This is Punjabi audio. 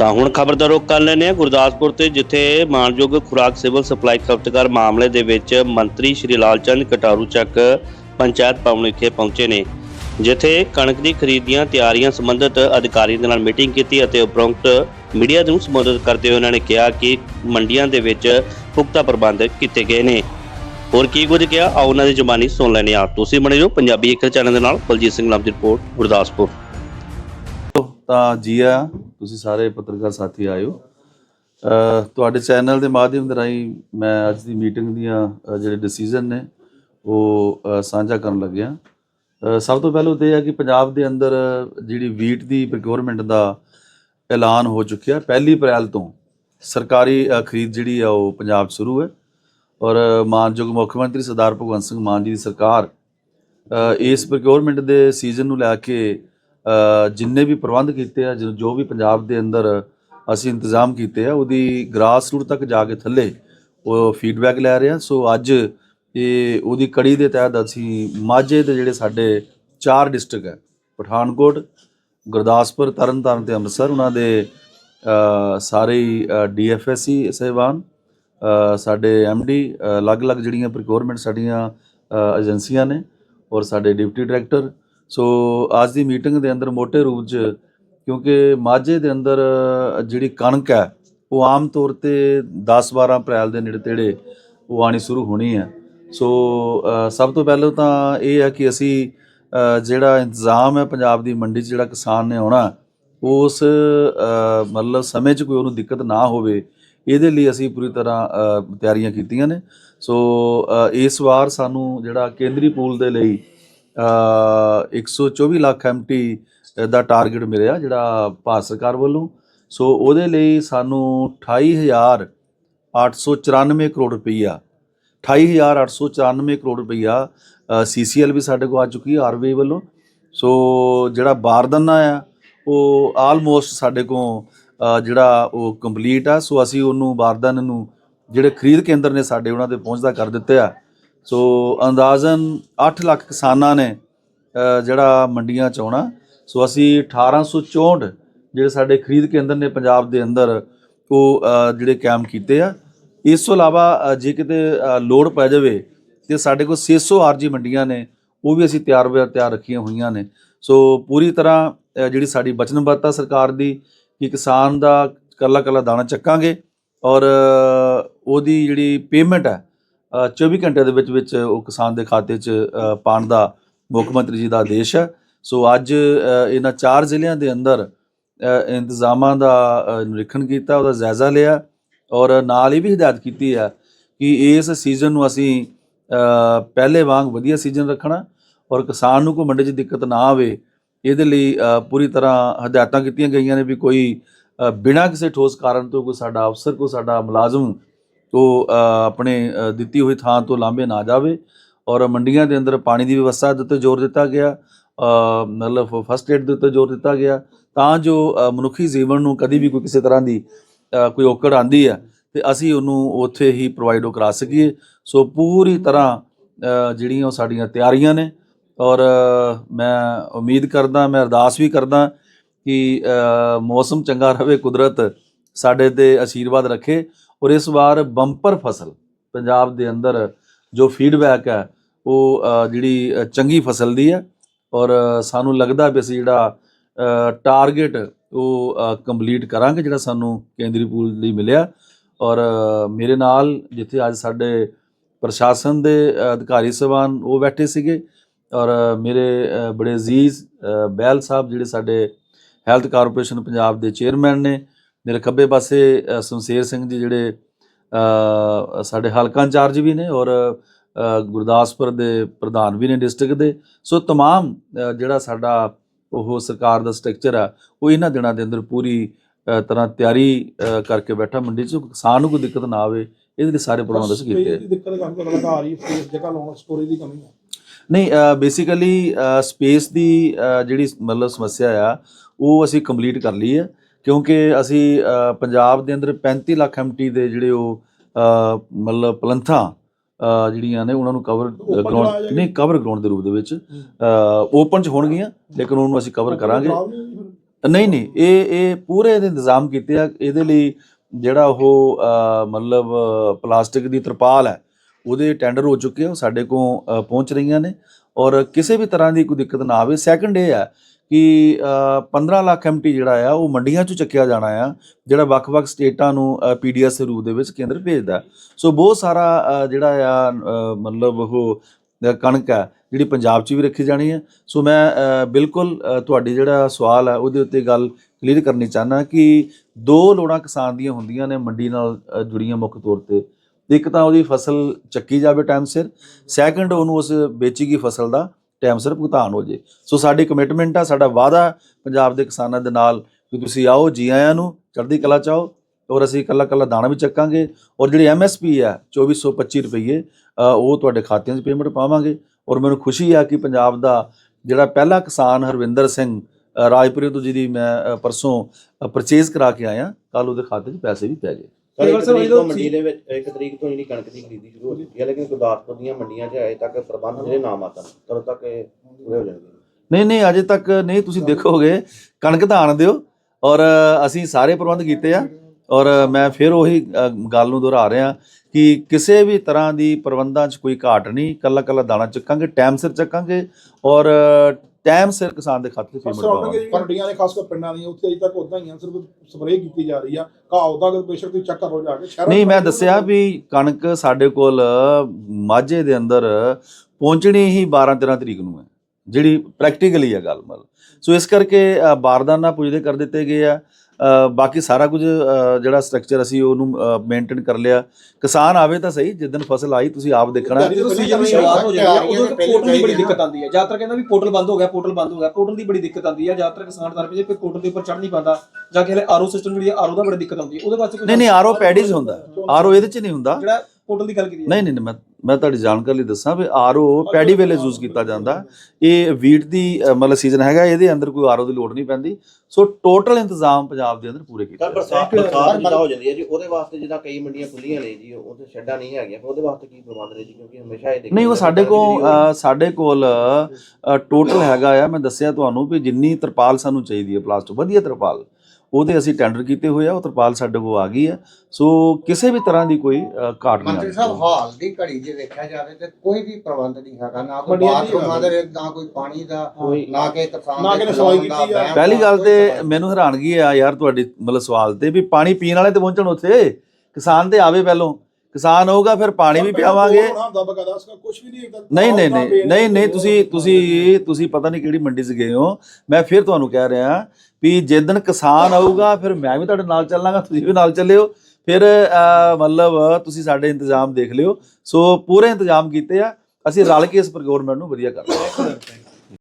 ਤਾਂ ਹੁਣ ਖਬਰ ਦਾ ਰੁਖ ਕਰ ਲੈਂਦੇ ਹਾਂ। ਗੁਰਦਾਸਪੁਰ ਤੇ ਜਿੱਥੇ ਮਾਨਯੋਗ ਖੁਰਾਕ ਸਿਵਲ ਸਪਲਾਈ ਖਪਤਕਾਰ ਮਾਮਲੇ ਦੇ ਵਿੱਚ ਮੰਤਰੀ ਸ਼੍ਰੀ ਲਾਲਚੰਦ ਕਟਾਰੂ ਚੱਕ ਪੰਚਾਇਤ ਭਵਨ ਵਿਖੇ ਪਹੁੰਚੇ ਨੇ, ਜਿੱਥੇ ਕਣਕ ਦੀ ਖਰੀਦ ਦੀਆਂ ਤਿਆਰੀਆਂ ਸੰਬੰਧਿਤ ਅਧਿਕਾਰੀਆਂ ਦੇ ਨਾਲ ਮੀਟਿੰਗ ਕੀਤੀ ਅਤੇ ਉਪਰੰਤ ਮੀਡੀਆ ਨੂੰ ਸੰਬੋਧਿਤ ਕਰਦੇ ਹੋਏ ਉਹਨਾਂ ਨੇ ਕਿਹਾ ਕਿ ਮੰਡੀਆਂ ਦੇ ਵਿੱਚ ਪੁਖਤਾ ਪ੍ਰਬੰਧ ਕੀਤੇ ਗਏ ਨੇ। ਹੋਰ ਕੀ ਕੁਝ ਕਿਹਾ? ਆਓ ਉਹਨਾਂ ਦੀ ਜ਼ੁਬਾਨੀ ਸੁਣ ਲੈਣੇ ਆ ਤੁਸੀਂ ਬਣੇ ਰਹੋ ਪੰਜਾਬੀ ਇੱਕ ਚੈਨਲ ਦੇ ਨਾਲ। ਬਲਜੀਤ ਸਿੰਘ ਨਾਮ ਦੀ ਰਿਪੋਰਟ, ਗੁਰਦਾਸਪੁਰ। ਤਾਂ ਜੀ ਆ ਤੁਸੀਂ ਸਾਰੇ ਪੱਤਰਕਾਰ ਸਾਥੀ ਆਇਓ। ਅ, ਤੁਹਾਡੇ ਚੈਨਲ ਦੇ ਮਾਧਿਅਮ ਦੇ ਰਾਹੀਂ ਮੈਂ ਅੱਜ ਦੀ ਮੀਟਿੰਗ ਦੀਆਂ ਜਿਹੜੇ ਡਿਸੀਜਨ ਨੇ ਉਹ ਸਾਂਝਾ ਕਰਨ ਲੱਗਿਆ। ਸਭ ਤੋਂ ਪਹਿਲਾਂ ਤਾਂ ਇਹ ਹੈ ਕਿ ਪੰਜਾਬ ਦੇ ਅੰਦਰ ਜਿਹੜੀ ਵੀਟ ਦੀ ਪ੍ਰੋਕਿਉਰਮੈਂਟ ਦਾ ਐਲਾਨ ਹੋ ਚੁੱਕਿਆ ਪਹਿਲੀ ਅਪ੍ਰੈਲ ਤੋਂ। ਸਰਕਾਰੀ ਖਰੀਦ ਜਿਹੜੀ ਆ ਉਹ ਪੰਜਾਬ ਸ਼ੁਰੂ ਹੈ। ਔਰ ਮਾਨਯੋਗ ਮੁੱਖ ਮੰਤਰੀ ਸਰਦਾਰ ਭਗਵੰਤ ਸਿੰਘ ਮਾਨ ਜੀ ਦੀ ਸਰਕਾਰ ਇਸ ਪ੍ਰੋਕਿਉਰਮੈਂਟ ਦੇ ਸੀਜ਼ਨ ਨੂੰ ਲੈ ਕੇ ਜਿੰਨੇ ਵੀ ਪ੍ਰਬੰਧ ਕੀਤੇ ਆ ਜੋ ਜੋ ਵੀ ਪੰਜਾਬ ਦੇ ਅੰਦਰ ਅਸੀਂ ਇੰਤਜ਼ਾਮ ਕੀਤੇ ਆ ਉਹਦੀ ਗ੍ਰਾਸ ਰੂਟ ਤੱਕ ਜਾ ਕੇ ਥੱਲੇ ਉਹ ਫੀਡਬੈਕ ਲੈ ਰਹੇ ਆ। ਸੋ ਅੱਜ ਇਹ ਉਹਦੀ ਕੜੀ ਦੇ ਤਹਿਤ ਅਸੀਂ ਮਾਝੇ ਦੇ ਜਿਹੜੇ ਸਾਡੇ ਚਾਰ ਡਿਸਟ੍ਰਿਕਟ ਹੈ ਪਠਾਨਕੋਟ ਗੁਰਦਾਸਪੁਰ ਤਰਨਤਾਰਨ ਤੇ ਅੰਮ੍ਰਿਤਸਰ ਉਹਨਾਂ ਦੇ ਸਾਰੇ ਹੀ ਡੀਐਫਐਸਸੀ ਸਹਿਬਾਨ ਅ, ਸਾਡੇ ਐਮਡੀ ਅਲੱਗ-ਅਲੱਗ ਜਿਹੜੀਆਂ ਪ੍ਰੋਕਿਉਰਮੈਂਟ ਸਾਡੀਆਂ ਏਜੰਸੀਆਂ ਨੇ ਔਰ ਸਾਡੇ ਡਿਪਟੀ ਡਾਇਰੈਕਟਰ ਸੋ ਅੱਜ ਦੀ ਮੀਟਿੰਗ ਦੇ ਅੰਦਰ ਮੋٹے ਰੂਪ 'ਚ, ਕਿਉਂਕਿ ਮਾਝੇ ਦੇ ਅੰਦਰ ਜਿਹੜੀ ਕਣਕ ਹੈ, ਉਹ ਆਮ ਤੌਰ ਤੇ 10-12 ਅਪ੍ਰੈਲ ਦੇ ਨੇੜੇ ਤੇੜੇ ਉਹ ਆਣੀ ਸ਼ੁਰੂ ਹੋਣੀ ਹੈ। ਸੋ ਸਭ ਤੋਂ ਪਹਿਲਾਂ ਤਾਂ ਇਹ ਹੈ ਕਿ ਅਸੀਂ ਜਿਹੜਾ ਇੰਤਜ਼ਾਮ ਹੈ ਪੰਜਾਬ ਦੀ ਮੰਡੀ 'ਚ, ਜਿਹੜਾ ਕਿਸਾਨ ਨੇ ਆਉਣਾ, ਉਸ ਮਤਲਬ ਸਮੇਂ 'ਚ ਕੋਈ ਉਹਨੂੰ ਦਿੱਕਤ ਨਾ ਹੋਵੇ, ਇਹਦੇ ਲਈ ਅਸੀਂ ਪੂਰੀ ਤਰ੍ਹਾਂ ਤਿਆਰੀਆਂ ਕੀਤੀਆਂ ਨੇ। ਸੋ ਇਸ ਵਾਰ ਸਾਨੂੰ ਜਿਹੜਾ ਕੇਂਦਰੀ ਪੂਲ ਦੇ ਲਈ 124 ਲੱਖ ਐਮਟੀ ਦਾ ਟਾਰਗੇਟ ਮਿਲਿਆ ਜਿਹੜਾ ਭਾਰਤ ਸਰਕਾਰ ਵੱਲੋਂ। ਸੋ ਉਹਦੇ ਲਈ ਸਾਨੂੰ 28894 ਕਰੋੜ ਰੁਪਈਆ 28894 ਕਰੋੜ ਰੁਪਈਆ ਸੀਸੀਐਲ ਵੀ ਸਾਡੇ ਕੋਲ ਆ ਚੁੱਕੀ ਹੈ ਆਰਬੀਆਈ ਵੱਲੋਂ। ਸੋ ਜਿਹੜਾ ਬਾਰਦਾਨਾ ਆ, ਉਹ ਆਲਮੋਸਟ ਸਾਡੇ ਕੋਲ ਜਿਹੜਾ ਉਹ ਕੰਪਲੀਟ ਆ। ਸੋ ਅਸੀਂ ਉਹਨੂੰ, ਬਾਰਦਾਨੇ ਨੂੰ ਜਿਹੜੇ ਖਰੀਦ ਕੇਂਦਰ ਨੇ ਸਾਡੇ ਉਹਨਾਂ ਤੇ ਪਹੁੰਚਦਾ ਕਰ ਦਿੱਤੇ ਆ। ਸੋ ਅੰਦਾਜ਼ਨ 8 ਲੱਖ ਕਿਸਾਨਾਂ ਨੇ ਜਿਹੜਾ ਮੰਡੀਆਂ ਚ ਆਉਣਾ। ਸੋ ਅਸੀਂ 1864 ਜਿਹੜੇ ਸਾਡੇ ਖਰੀਦ ਕੇਂਦਰ ਨੇ ਪੰਜਾਬ ਦੇ ਅੰਦਰ, ਉਹ ਜਿਹੜੇ ਕਾਇਮ ਕੀਤੇ ਆ। ਇਸ ਤੋਂ ਇਲਾਵਾ ਜੇ ਕਿਤੇ ਲੋੜ ਪੈ ਜਾਵੇ ਤੇ ਸਾਡੇ ਕੋਲ 600 ਆਰਜੀ ਮੰਡੀਆਂ ਨੇ, ਉਹ ਵੀ ਅਸੀਂ ਤਿਆਰ ਬਿਆਰ ਤਿਆਰ ਰੱਖੀਆਂ ਹੋਈਆਂ ਨੇ। ਸੋ ਪੂਰੀ ਤਰ੍ਹਾਂ ਜਿਹੜੀ ਸਾਡੀ ਵਚਨਬੱਧਤਾ ਸਰਕਾਰ ਦੀ ਕਿ ਕਿਸਾਨ ਦਾ ਕੱਲਾ ਕੱਲਾ ਦਾਣਾ ਚੱਕਾਂਗੇ ਔਰ ਉਹਦੀ ਜਿਹੜੀ ਪੇਮੈਂਟ ਹੈ 24 ਘੰਟੇ ਦੇ ਵਿੱਚ ਵਿੱਚ ਉਹ ਕਿਸਾਨ ਦੇ ਖਾਤੇ 'ਚ ਅ, ਪਾਉਣ ਦਾ ਮੁੱਖ ਮੰਤਰੀ ਜੀ ਦਾ ਆਦੇਸ਼ ਹੈ। ਸੋ ਅੱਜ ਇਹਨਾਂ ਚਾਰ ਜ਼ਿਲ੍ਹਿਆਂ ਦੇ ਅੰਦਰ ਇੰਤਜ਼ਾਮਾਂ ਦਾ ਨਿਰੀਖਣ ਕੀਤਾ ਉਹਦਾ ਜਾਇਜ਼ਾ ਲਿਆ ਔਰ ਨਾਲ ਇਹ ਵੀ ਹਦਾਇਤ ਕੀਤੀ ਹੈ ਕਿ ਇਸ ਸੀਜ਼ਨ ਨੂੰ ਅਸੀਂ ਪਹਿਲੇ ਵਾਂਗ ਵਧੀਆ ਸੀਜ਼ਨ ਰੱਖਣਾ ਔਰ ਕਿਸਾਨ ਨੂੰ ਕੋਈ ਮੰਡੀ 'ਚ ਦਿੱਕਤ ਨਾ ਆਵੇ ਇਹਦੇ ਲਈ ਪੂਰੀ ਤਰ੍ਹਾਂ ਹਦਾਇਤਾਂ ਕੀਤੀਆਂ ਗਈਆਂ ਨੇ ਵੀ ਕੋਈ ਬਿਨਾਂ ਕਿਸੇ ਠੋਸ ਕਾਰਨ ਤੋਂ ਕੋਈ ਸਾਡਾ ਅਫਸਰ ਕੋਈ ਸਾਡਾ ਮੁਲਾਜ਼ਮ ਉਹ ਆਪਣੇ ਦਿੱਤੀ ਹੋਈ ਥਾਂ ਤੋਂ ਲਾਂਭੇ ਨਾ ਜਾਵੇ ਔਰ ਮੰਡੀਆਂ ਦੇ ਅੰਦਰ ਪਾਣੀ ਦੀ ਵਿਵਸਥਾ ਦੇ ਉੱਤੇ ਜ਼ੋਰ ਦਿੱਤਾ ਗਿਆ ਅ, ਮਤਲਬ ਫਸਟ ਏਡ ਦੇ ਉੱਤੇ ਜ਼ੋਰ ਦਿੱਤਾ ਗਿਆ ਤਾਂ ਜੋ ਮਨੁੱਖੀ ਜੀਵਨ ਨੂੰ ਕਦੀ ਵੀ ਕੋਈ ਕਿਸੇ ਤਰ੍ਹਾਂ ਦੀ ਕੋਈ ਔਕੜ ਆਂਦੀ ਹੈ ਤੇ ਅਸੀਂ ਉਹਨੂੰ ਉੱਥੇ ਹੀ ਪ੍ਰੋਵਾਈਡ ਉਹ ਕਰਾ ਸਕੀਏ। ਸੋ ਪੂਰੀ ਤਰ੍ਹਾਂ ਜਿਹੜੀਆਂ ਉਹ ਸਾਡੀਆਂ ਤਿਆਰੀਆਂ ਨੇ ਔਰ ਮੈਂ ਉਮੀਦ ਕਰਦਾ ਮੈਂ ਅਰਦਾਸ ਵੀ ਕਰਦਾ ਕਿ ਮੌਸਮ ਚੰਗਾ ਰਹੇ ਕੁਦਰਤ ਸਾਡੇ ਤੇ ਆਸ਼ੀਰਵਾਦ ਰੱਖੇ ਔਰ ਇਸ ਵਾਰ ਬੰਪਰ ਫਸਲ ਪੰਜਾਬ ਦੇ ਅੰਦਰ ਜੋ ਫੀਡਬੈਕ ਹੈ, ਉਹ ਜਿਹੜੀ ਚੰਗੀ ਫਸਲ ਦੀ ਹੈ ਔਰ ਸਾਨੂੰ ਲੱਗਦਾ ਵੀ ਅਸੀਂ ਜਿਹੜਾ ਟਾਰਗੇਟ ਉਹ ਕੰਪਲੀਟ ਕਰਾਂਗੇ ਜਿਹੜਾ ਸਾਨੂੰ ਕੇਂਦਰੀ ਪੂਲ ਲਈ ਮਿਲਿਆ ਔਰ ਮੇਰੇ ਨਾਲ ਜਿੱਥੇ ਅੱਜ ਸਾਡੇ ਪ੍ਰਸ਼ਾਸਨ ਦੇ ਅਧਿਕਾਰੀ ਸਹਿਬਾਨ ਉਹ ਬੈਠੇ ਸੀਗੇ ਔਰ ਮੇਰੇ ਬੜੇ ਅਜ਼ੀਜ਼ ਬੈਲ ਸਾਹਿਬ ਜਿਹੜੇ ਸਾਡੇ ਹੈਲਥ ਕਾਰਪੋਰੇਸ਼ਨ ਪੰਜਾਬ ਦੇ ਚੇਅਰਮੈਨ ਨੇ ਮੇਰੇ ਖੱਬੇ ਪਾਸੇ ਅ, ਸ਼ਮਸ਼ੇਰ ਸਿੰਘ ਜੀ ਜਿਹੜੇ ਅ, ਸਾਡੇ ਹਲਕਾ ਇੰਚਾਰਜ ਵੀ ਨੇ ਔਰ ਅ, ਗੁਰਦਾਸਪੁਰ ਦੇ ਪ੍ਰਧਾਨ ਵੀ ਨੇ ਡਿਸਟ੍ਰਿਕਟ ਦੇ ਸੋ तमाम ਅ, ਜਿਹੜਾ ਸਾਡਾ ਉਹ ਸਰਕਾਰ ਦਾ ਸਟਰਕਚਰ ਆ ਉਹ ਇਹਨਾਂ ਦਿਨਾਂ ਦੇ ਅੰਦਰ ਪੂਰੀ ਅ, ਤਰ੍ਹਾਂ ਤਿਆਰੀ ਅ, ਕਰਕੇ ਬੈਠਾ ਮੰਡੀ 'ਚ ਕਿਸਾਨ ਨੂੰ ਕੋਈ ਦਿੱਕਤ ਨਾ ਆਵੇ ਇਹਦੇ ਲਈ ਸਾਰੇ ਪ੍ਰਬੰਧ ਅਸੀਂ ਕੀਤੇ ਆ ਦੀ ਦਿੱਕਤ ਕੰਮ ਕਰਨ ਲੱਗਾ ਆ ਰਹੀ ਸਪੇਸ ਜਗ੍ਹਾ ਲਾਉਣ ਸਟੋਰੇਜ ਦੀ ਕਮੀ ਹੈ ਨਹੀਂ ਬੇਸਿਕਲੀ ਸਪੇਸ ਦੀ ਅ, ਜਿਹੜੀ ਮਤਲਬ ਸਮੱਸਿਆ ਆ ਉਹ ਅਸੀਂ ਕੰਪਲੀਟ ਕਰ ਲਈ ਹੈ ਕਿਉਂਕਿ ਅਸੀਂ ਪੰਜਾਬ ਦੇ ਅੰਦਰ 35 ਲੱਖ ਐਮਟੀ ਦੇ ਜਿਹੜੇ ਉਹ ਮਤਲਬ ਪਲੰਥਾਂ ਜਿਹੜੀਆਂ ਨੇ ਉਹਨਾਂ ਨੂੰ ਕਵਰ ਗਰਾਊਂਡ? ਨਹੀਂ ਕਵਰ ਗਰਾਊਂਡ ਦੇ ਰੂਪ ਦੇ ਵਿੱਚ ਓਪਨ ਚ ਹੋਣਗੀਆਂ ਲੇਕਿਨ ਉਹਨੂੰ ਅਸੀਂ ਕਵਰ ਕਰਾਂਗੇ। ਨਹੀਂ? ਨਹੀਂ ਇਹ ਇਹ ਪੂਰੇ ਇਹਦੇ ਇੰਤਜ਼ਾਮ ਕੀਤੇ ਆ। ਇਹਦੇ ਲਈ ਜਿਹੜਾ ਉਹ ਮਤਲਬ ਪਲਾਸਟਿਕ ਦੀ ਤਰਪਾਲ ਹੈ ਉਹਦੇ ਟੈਂਡਰ ਹੋ ਚੁੱਕੇ ਆ ਸਾਡੇ ਕੋਲ ਪਹੁੰਚ ਰਹੀਆਂ ਨੇ। ਔਰ ਕਿਸੇ ਵੀ ਤਰ੍ਹਾਂ ਦੀ ਕੋਈ ਦਿੱਕਤ ਨਾ ਆਵੇ। ਸੈਕੰਡ ਇਹ ਹੈ ਕਿ ਅ, 15 ਲੱਖ ਐਮਟੀ ਜਿਹੜਾ ਆ ਉਹ ਮੰਡੀਆਂ ਚੋਂ ਚੱਕਿਆ ਜਾਣਾ ਆ ਜਿਹੜਾ ਵੱਖ-ਵੱਖ ਸਟੇਟਾਂ ਨੂੰ ਪੀਡੀਐਸ ਦੇ ਰੂਪ ਦੇ ਵਿੱਚ ਕੇਂਦਰ ਭੇਜਦਾ। ਸੋ ਬਹੁਤ ਸਾਰਾ ਜਿਹੜਾ ਆ ਮਤਲਬ ਉਹ ਕਣਕ ਹੈ ਜਿਹੜੀ ਪੰਜਾਬ 'ਚ ਵੀ ਰੱਖੀ ਜਾਣੀ ਹੈ ਸੋ ਮੈਂ ਬਿਲਕੁਲ ਤੁਹਾਡੀ ਜਿਹੜਾ ਸਵਾਲ ਹੈ ਉਹਦੇ ਉੱਤੇ ਗੱਲ ਕਲੀਅਰ ਕਰਨੀ ਚਾਹਨਾ ਕਿ ਦੋ ਲੋੜਾਂ ਕਿਸਾਨ ਦੀਆਂ ਹੁੰਦੀਆਂ ਨੇ ਮੰਡੀ ਨਾਲ ਜੁੜੀਆਂ ਮੁੱਖ ਤੌਰ ਤੇ। ਇੱਕ ਤਾਂ ਉਹਦੀ ਫਸਲ ਚੱਕੀ ਜਾਵੇ ਟਾਈਮ ਸਿਰ ਸੈਕੰਡ ਉਹਨੂੰ ਉਸ ਵੇਚੀ ਗਈ ਫਸਲ ਦਾ ਟਾਈਮ ਸਿਰ ਭੁਗਤਾਨ ਹੋ ਜੇ। ਸੋ ਸਾਡੀ ਕਮਿਟਮੈਂਟ ਆ ਸਾਡਾ ਵਾਅਦਾ ਪੰਜਾਬ ਦੇ ਕਿਸਾਨਾਂ ਦੇ ਨਾਲ ਕਿ ਤੁਸੀਂ ਆਓ ਜੀ ਆਇਆਂ ਨੂੰ ਚੜ੍ਹਦੀ ਕਲਾ ਚਾਓ ਔਰ ਅਸੀਂ ਕੱਲਾ ਕੱਲਾ ਦਾਣਾ ਵੀ ਚੱਕਾਂਗੇ ਔਰ ਜਿਹੜੀ ਐਮਐਸਪੀ ਹੈ 2425 ਰੁਪਏ ਅ, ਉਹ ਤੁਹਾਡੇ ਖਾਤਿਆਂ 'ਚ ਪੇਮੈਂਟ ਪਾਵਾਂਗੇ ਔਰ ਮੈਨੂੰ ਖੁਸ਼ੀ ਆ ਕਿ ਪੰਜਾਬ ਦਾ ਜਿਹੜਾ ਪਹਿਲਾ ਕਿਸਾਨ ਹਰਵਿੰਦਰ ਸਿੰਘ ਅ, ਰਾਜਪੁਰੇ ਤੋਂ ਜਿਹਦੀ ਮੈਂ ਪਰਸੋਂ ਪਰਚੇਜ਼ ਕਰਾ ਕੇ ਆਇਆ ਕੱਲ ਉਹਦੇ ਖਾਤੇ 'ਚ ਪੈਸੇ ਵੀ ਪੈ ਗਏ। ਇੱਕ ਸਰ ਜਦੋਂ ਮੰਡੀ ਦੇ ਵਿੱਚ ਇੱਕ ਤਰੀਕ ਤੋਂ ਜਿਹੜੀ ਕਣਕ ਦੀ ਖਰੀਦੀ ਸ਼ੁਰੂ ਹੋ ਚੁੱਕੀ ਹੈ ਲੇਕਿਨ ਗੁਰਦਾਸਪੁਰ ਦੀਆਂ ਮੰਡੀਆਂ 'ਚ ਅਜੇ ਤੱਕ ਪ੍ਰਬੰਧ ਜਿਹੜੇ ਨਾ ਮਾਤਰ ਕਦੋਂ ਤੱਕ ਇਹ ਪੂਰੇ ਹੋ ਜਾਣਗੇ? ਨਹੀਂ ਨਹੀਂ ਅਜੇ ਤੱਕ ਨਹੀਂ ਤੁਸੀਂ ਦੇਖੋਗੇ ਕਣਕ ਤਾਂ ਆਣ ਦਿਓ ਔਰ ਅਸੀਂ ਸਾਰੇ ਪ੍ਰਬੰਧ ਕੀਤੇ ਆ ਔਰ ਮੈਂ ਫਿਰ ਉਹੀ ਗੱਲ ਨੂੰ ਦੁਹਰਾ ਰਿਹਾ ਕਿ ਕਿਸੇ ਵੀ ਤਰ੍ਹਾਂ ਦੀ ਪ੍ਰਬੰਧਾਂ 'ਚ ਕੋਈ ਘਾਟ ਨਹੀਂ ਕੱਲਾ ਕੱਲਾ ਦਾਣਾ ਚੱਕਾਂਗੇ ਟਾਈਮ ਸਿਰ ਚੱਕਾਂਗੇ ਔਰ ਟਾਈਮ ਸਿਰ ਕਿਸਾਨ ਦੇ ਖਾਤੇ 'ਚ ਪੇਮੈਂਟ ਜਿਹੜੀਆਂ ਮੰਡੀਆਂ ਨੇ ਖਾਸ ਕਰ ਪਿੰਡਾਂ ਦੀਆਂ ਉੱਥੇ ਅਜੇ ਤੱਕ ਉਦਾਂ ਹੀ ਆ ਸਿਰਫ ਸਪਰੇਅ ਕੀਤੀ ਜਾ ਰਹੀ ਆ। ਘਾਹ ਉਹਦਾ ਕਿ ਬੇਸ਼ੱਕ ਤੁਸੀਂ ਚੈੱਕ ਕਰੋ ਜਾ ਕੇ ਸ਼ਹਿਰਾਂ ਨਹੀਂ ਮੈਂ ਦੱਸਿਆ ਵੀ ਕਣਕ ਸਾਡੇ ਕੋਲ ਮਾਝੇ ਦੇ ਅੰਦਰ ਪਹੁੰਚਣੀ ਹੀ 12 13 ਤਰੀਕ ਨੂੰ ਹੈ ਜਿਹੜੀ ਪ੍ਰੈਕਟੀਕਲੀ ਹੈ ਗੱਲ ਮਤਲਬ। ਸੋ ਇਸ ਕਰਕੇ ਬਾਰਦਾਨਾ ਪੁੱਜਦੇ ਕਰ ਦਿੱਤੇ ਗਏ ਆ। ਬਾਕੀ ਸਾਰਾ ਕੁਝ ਜਿਹੜਾ ਸਟਰਕਚਰ ਅਸੀਂ ਉਹਨੂੰ ਮੇਨਟੇਨ ਕਰ ਲਿਆ। ਕਿਸਾਨ ਆਵੇ ਤਾਂ ਸਹੀ ਜਿੱਦਣ ਫਸਲ ਆਈ ਤੁਸੀਂ ਆਪ ਦੇਖਣਾ। ਜਦੋਂ ਸੀਜ਼ਨ ਦੀ ਸ਼ੁਰੂਆਤ ਹੋ ਜਾਂਦੀ ਹੈ ਉਦੋਂ ਪੋਰਟਲ ਦੀ ਬੜੀ ਦਿੱਕਤ ਆਉਂਦੀ ਹੈ। ਜ਼ਿਆਦਾਤਰ ਕਹਿੰਦਾ ਵੀ ਪੋਰਟਲ ਬੰਦ ਹੋ ਗਿਆ ਪੋਰਟਲ ਬੰਦ ਹੋ ਗਿਆ। ਪੋਰਟਲ ਦੀ ਬੜੀ ਦਿੱਕਤ ਆਉਂਦੀ ਹੈ ਜ਼ਿਆਦਾਤਰ ਕਿਸਾਨ ਦਰ ਜੇ ਕੋਈ ਪੋਰਟਲ ਦੇ ਉੱਪਰ ਚੜ ਨਹੀਂ ਪਾਉਂਦਾ ਜਾਂ ਕਿ ਆਰਓ ਸਿਸਟਮ ਜਿਹੜੀ ਆਰਓ ਦਾ ਬੜੀ ਦਿੱਕਤ ਆਉਂਦੀ ਹੈ। ਉਹਦੇ ਵਾਸਤੇ ਕੋਈ ਨਹੀਂ ਨਹੀਂ ਆਰਓ ਪੈਡੀਜ਼ ਹੁੰਦਾ। ਆਰਓ ਇਹਦੇ 'ਚ ਨਹੀਂ ਹੁੰਦਾ। ਜਿਹੜਾ ਪੋਰਟਲ ਦੀ ਗੱਲ ਕੀਤੀ ਨਹੀਂ ਨਹੀਂ ਨਹੀਂ, ਮੈਂ ਮੈਂ ਤੁਹਾਡੀ ਜਾਣਕਾਰੀ ਲਈ ਦੱਸਾਂ ਵੀ ਆਰਓ ਪੈਡੀ ਵੇਲੇ ਯੂਜ਼ ਕੀਤਾ ਜਾਂਦਾ। ਇਹ ਵੀਟ ਦੀ ਅ, ਮਤਲਬ ਸੀਜ਼ਨ ਹੈਗਾ ਇਹਦੇ ਅੰਦਰ ਕੋਈ ਆਰਓ ਦੀ ਲੋੜ ਨਹੀਂ ਪੈਂਦੀ। ਸੋ ਟੋਟਲ ਇੰਤਜ਼ਾਮ ਪੰਜਾਬ ਦੇ ਅੰਦਰ ਪੂਰੇ ਕੀਤੇ ਸਰ। ਬਰਸਾਤ ਬਰਸਾਤ ਜਿੱਦਾਂ ਹੋ ਜਾਂਦੀ ਹੈ ਜੀ ਉਹਦੇ ਵਾਸਤੇ ਜਿੱਦਾਂ ਕਈ ਮੰਡੀਆਂ ਖੁੱਲੀਆਂ ਨੇ ਜੀ ਉਹਦੇ ਸ਼ੈੱਡਾਂ ਨਹੀਂ ਹੈਗੀਆਂ ਫਿਰ ਉਹਦੇ ਵਾਸਤੇ ਕੀ ਪ੍ਰਬੰਧ ਨੇ ਜੀ ਕਿਉਂਕਿ ਹਮੇਸ਼ਾ ਇਹ ਨਹੀਂ ਉਹ ਸਾਡੇ ਕਿ ਕੋਲ ਅ, ਸਾਡੇ ਕੋਲ ਟੋਟਲ ਹੈਗਾ ਆ। ਮੈਂ ਦੱਸਿਆ ਤੁਹਾਨੂੰ ਵੀ ਜਿੰਨੀ ਤਰਪਾਲ ਸਾਨੂੰ ਚਾਹੀਦੀ ਹੈ ਪਲਾਸਟਿਕ ਵਧੀਆ ਤਰਪਾਲ। ਉਹਦੇ ਅਸੀਂ ਟੈਂਡਰ ਕੀਤੇ ਹੋਏ ਆ ਉਹ ਤਰਪਾਲ ਸਾਡੇ ਕੋਲ ਆ ਗਈ ਹੈ ਸੋ ਕਿਸੇ ਵੀ ਤਰ੍ਹਾਂ ਦੀ ਕੋਈ ਅ, ਘਾਟ ਨਹੀਂ ਮੰਤਰੀ ਸਾਹਿਬ ਹਾਲ ਦੀ ਘੜੀ ਜੇ ਵੇਖਿਆ ਜਾਵੇ ਤੇ ਕੋਈ ਵੀ ਪ੍ਰਬੰਧ ਨਹੀਂ ਹੈਗਾ ਨਾ ਕੋਈ ਮੰਡੀਆਂ ਦੀ ਬਾਥਰੂਮਾਂ ਦੇ ਨਾ। ਕੋਈ ਪਾਣੀ ਦਾ ਕੋਈ- ਨਾ ਕਿ ਕਿਸਾਨ ਨਾ ਦੇ ਕਿਸੇ ਸਫ਼ਾਈ ਕੀਤੀ ਆ। ਪਹਿਲੀ ਗੱਲ ਤੇ ਮੈਨੂੰ ਹੈਰਾਨਗੀ ਆ ਯਾਰ ਤੁਹਾਡੀ ਮਤਲਬ ਸਵਾਲ ਤੇ ਵੀ ਪਾਣੀ ਪੀਣ ਵਾਲੇ ਤੇ ਪਹੁੰਚਣ ਉੱਥੇ। ਕਿਸਾਨ ਤੇ ਆਵੇ ਪਹਿਲੋਂ। ਕਿਸਾਨ ਹੋਊਗਾ ਫਿਰ ਪਾਣੀ ਵੀ ਪਿਆਵਾਂਗੇ। ਨਹੀਂ ਨਹੀਂ ਨਹੀਂ ਨਹੀਂ ਨਹੀਂ ਤੁਸੀਂ ਤੁਸੀਂ ਤੁਸੀਂ ਪਤਾ ਨਹੀਂ ਕਿਹੜੀ ਮੰਡੀ 'ਚ ਗਏ ਹੋ। ਮੈਂ ਫਿਰ ਤੁਹਾਨੂੰ ਕਹਿ ਰਿਹਾ ਵੀ ਜਿਸ ਦਿਨ ਕਿਸਾਨ ਆਊਗਾ ਫਿਰ ਮੈਂ ਵੀ ਤੁਹਾਡੇ ਨਾਲ ਚੱਲਾਂਗਾ ਤੁਸੀਂ ਵੀ ਨਾਲ ਚੱਲਿਓ। ਫਿਰ ਮਤਲਬ ਤੁਸੀਂ ਸਾਡੇ ਇੰਤਜ਼ਾਮ ਦੇਖ ਲਿਓ। ਸੋ ਪੂਰੇ ਇੰਤਜ਼ਾਮ ਕੀਤੇ ਆ। ਅਸੀਂ ਰਲ ਕੇ ਇਸ ਪ੍ਰੋਗਰਾਮ ਨੂੰ ਵਧੀਆ ਕਰਾਂਗੇ